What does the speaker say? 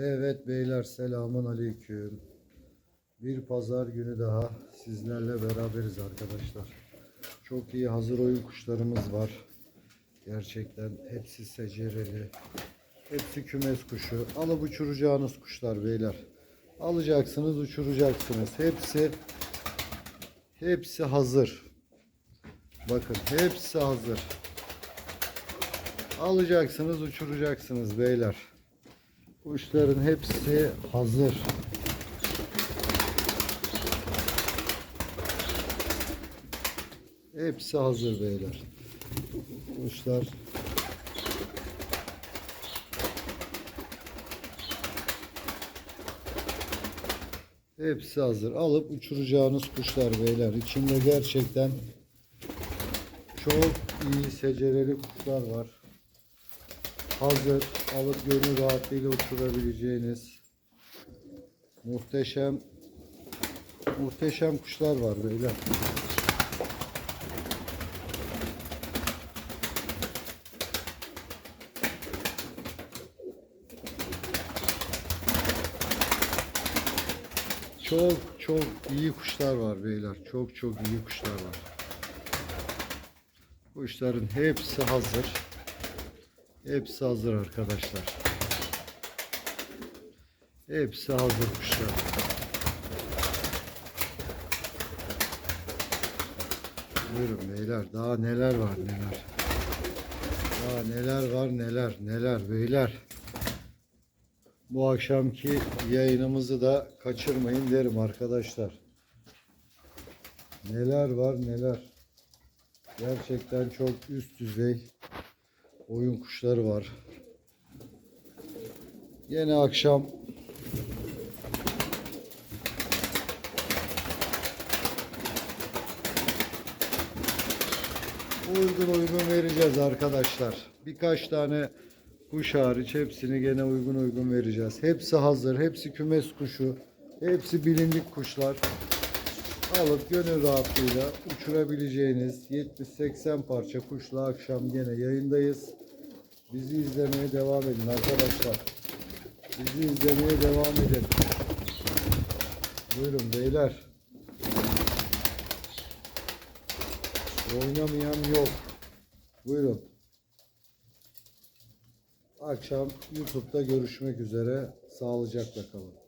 Evet beyler selamun aleyküm. Bir pazar günü daha sizlerle beraberiz arkadaşlar. Çok iyi hazır oyun kuşlarımız var. Gerçekten hepsi secereli. Hepsi kümes kuşu. Alıp uçuracağınız kuşlar beyler. Alacaksınız uçuracaksınız. Hepsi hepsi hazır. Bakın hepsi hazır. Alacaksınız uçuracaksınız beyler. Kuşların hepsi hazır. Hepsi hazır beyler. Kuşlar Hepsi hazır. Alıp uçuracağınız kuşlar beyler. İçinde gerçekten çok iyi secereli kuşlar var hazır alıp gönül rahatlığıyla uçurabileceğiniz muhteşem muhteşem kuşlar var böyle. Çok çok iyi kuşlar var beyler. Çok çok iyi kuşlar var. Kuşların hepsi hazır. Hepsi hazır arkadaşlar. Hepsi hazır kuşlar. Buyurun beyler. Daha neler var neler. Daha neler var neler neler beyler. Bu akşamki yayınımızı da kaçırmayın derim arkadaşlar. Neler var neler. Gerçekten çok üst düzey oyun kuşları var. Yine akşam uygun uygun vereceğiz arkadaşlar. Birkaç tane kuş hariç hepsini gene uygun uygun vereceğiz. Hepsi hazır, hepsi kümes kuşu, hepsi bilindik kuşlar. Alıp gönül rahatlığıyla uçurabileceğiniz 70-80 parça kuşla akşam gene yayındayız. Bizi izlemeye devam edin arkadaşlar. Bizi izlemeye devam edin. Buyurun beyler. Oynamayan yok. Buyurun. Akşam YouTube'da görüşmek üzere. Sağlıcakla kalın.